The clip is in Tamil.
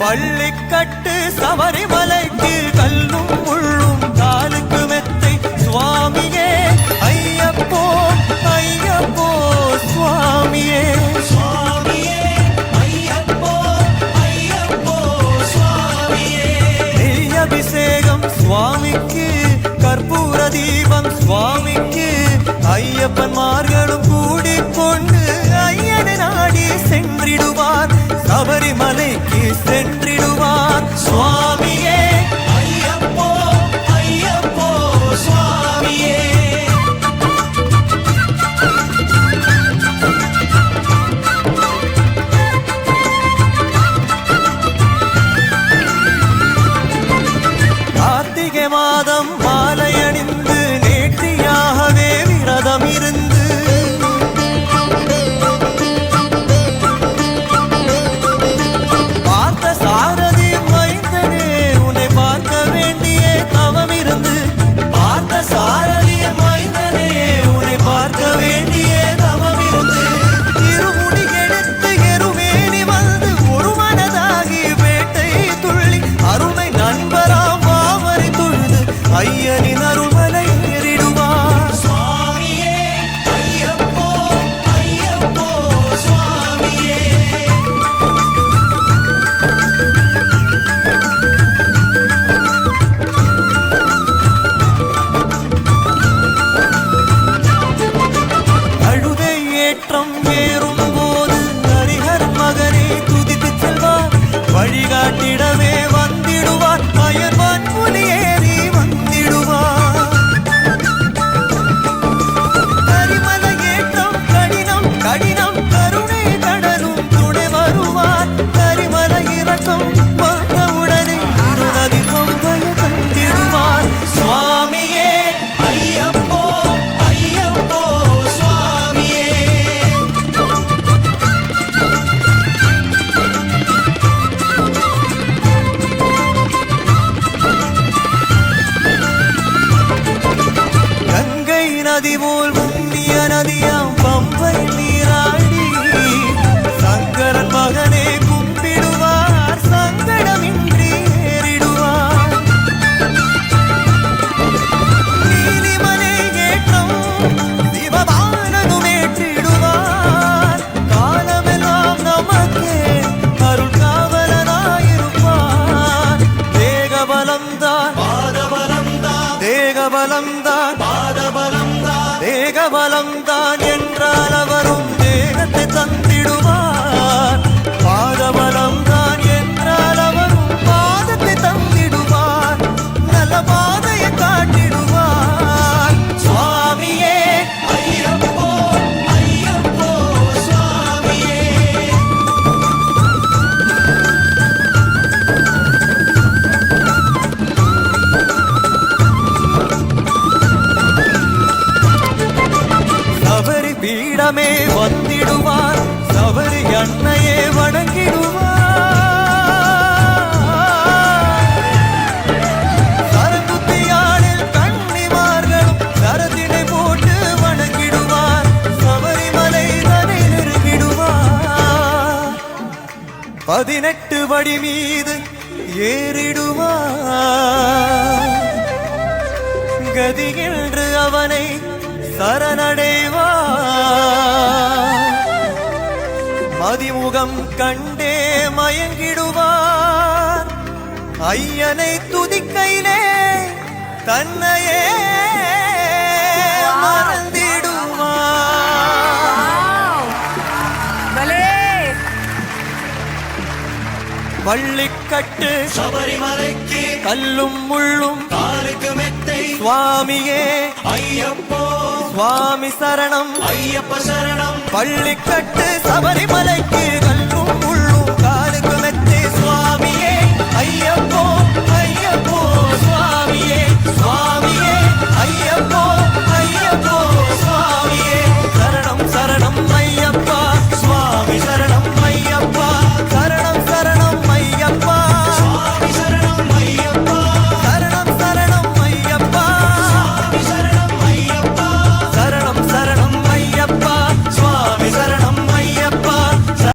பள்ளிக்கட்டு சபரிமலைக்கு கல்லும் முள்ளும் காலுக்கு மெத்தை. சுவாமியே ஐயப்போ ஐயப்போ சுவாமியே. சுவாமியே ஐயப்போ ஐயப்போ சுவாமியே. நெய் அபிஷேகம் சுவாமிக்கு கற்பூர தீபம் சுவாமிக்கு ஐயப்பன்மார்களும் சபரிமலைக்கு சென்றிடுவார். சுவாமி ஏற்றம் ஏறும் தேகபலம்தான் பாதபலம்தான். தேகபலம்தான் என்றால் அவரும் தேகத்தை தந்திடுவார். பீடமே வந்திடுவார் சபரி அன்னையே வணங்கிடுவார். சரங்குத்தியாளில் கன்னிமார்களும் சரத்தினை போட்டு வணங்கிடுவார் சபரிமலை தனை நெருங்கிடுவார் பதினெட்டு படி மீது ஏறிடுவார். கதியின்று அவனை சரணடைவார். மதிமுகம் கண்டே மயங்கிடுவார். ஐயனை துதிக்கையிலே தன்னையே வள்ளிக்கட்டு சபரிமலைக்கு கல்லும் முள்ளும் காலுக்கு மெத்தை சுவாமியே ஐயப்போ சுவாமி சரணம் ஐயப்ப சரணம் பள்ளிக்கட்டு சபரிமலைக்கு